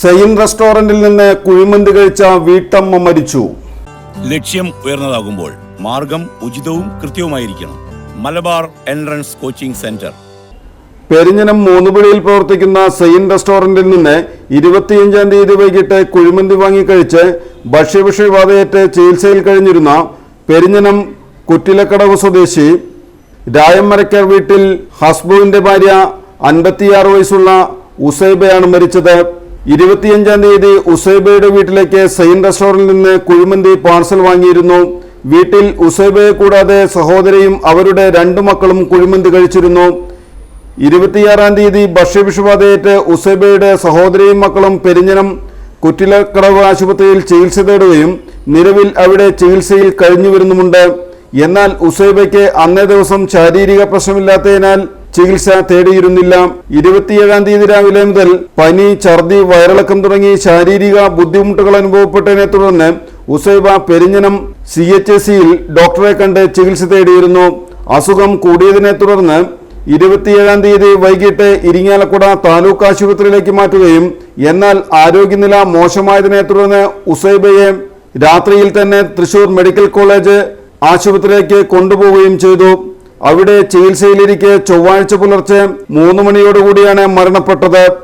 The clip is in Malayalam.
സെയിൻ റെസ്റ്റോറന്റിൽ നിന്ന് കുഴിമന്തി കഴിച്ച വീട്ടമ്മ മരിച്ചു. ലക്ഷ്യം ഉയർന്നതാകുമ്പോൾ മാർഗം ഉചിതവും കൃത്യവുമായിരിക്കണം. Malabar entrance coaching centre. Perinjanam മൂന്നുപുഴയിൽ പ്രവർത്തിക്കുന്ന സെയിൻ റെസ്റ്റോറന്റിൽ നിന്ന് ഇരുപത്തിയഞ്ചാം തീയതി വൈകിട്ട് കുഴിമന്തി വാങ്ങിക്കഴിച്ച് ഭക്ഷ്യവിഷയബാധയേറ്റ് ചികിത്സയിൽ കഴിഞ്ഞിരുന്ന പെരിഞ്ഞനം കുറ്റിലക്കടവ് സ്വദേശി രായമരക്കർ വീട്ടിൽ ഹസ്ബുവിന്റെ ഭാര്യ അൻപത്തിയാറ് വയസ്സുള്ള ഉസൈബയാണ് മരിച്ചത്. ഇരുപത്തിയഞ്ചാം തീയതി ഉസൈബയുടെ വീട്ടിലേക്ക് സെയിൻ റെസ്റ്റോറന്റിൽ നിന്ന് കുഴിമന്തി പാർസൽ വാങ്ങിയിരുന്നു. വീട്ടിൽ ഉസൈബയെ കൂടാതെ സഹോദരിയും അവരുടെ രണ്ടു മക്കളും കുഴിമന്തി കഴിച്ചിരുന്നു. ഇരുപത്തിയാറാം തീയതി ഭക്ഷ്യവിഷബാധയേറ്റ് ഉസൈബയുടെ സഹോദരിയും മക്കളും പെരിഞ്ഞനം കുറ്റിലക്കടവ് ആശുപത്രിയിൽ ചികിത്സ തേടുകയും നിലവിൽ അവിടെ ചികിത്സയിൽ കഴിഞ്ഞു വരുന്നുമുണ്ട് എന്നാൽ ഉസൈബയ്ക്ക് അന്നേ ദിവസം ശാരീരിക പ്രശ്നമില്ലാത്തതിനാൽ ചികിത്സ തേടിയിരുന്നില്ല. ഇരുപത്തിയേഴാം തീയതി രാവിലെ മുതൽ പനി ഛർദി വയറിളക്കം തുടങ്ങി ശാരീരിക ബുദ്ധിമുട്ടുകൾ അനുഭവപ്പെട്ടതിനെ തുടർന്ന് ഉസൈബ പെരിഞ്ഞനം സി എച്ച് സിയിൽ ഡോക്ടറെ കണ്ട് ചികിത്സ തേടിയിരുന്നു. അസുഖം കൂടിയതിനെ തുടർന്ന് ഇരുപത്തിയേഴാം തീയതി വൈകിട്ട് ഇരിങ്ങാലക്കുട താലൂക്ക് ആശുപത്രിയിലേക്ക് മാറ്റുകയും എന്നാൽ ആരോഗ്യനില മോശമായതിനെ തുടർന്ന് ഉസൈബയെ രാത്രിയിൽ തന്നെ തൃശൂർ മെഡിക്കൽ കോളേജ് ആശുപത്രിയിലേക്ക് കൊണ്ടുപോവുകയും ചെയ്തു. അവിടെ ചികിത്സയിലിരിക്കെ ചൊവ്വാഴ്ച പുലർച്ചെ മൂന്ന് മണിയോടുകൂടിയാണ് മരണപ്പെട്ടത്.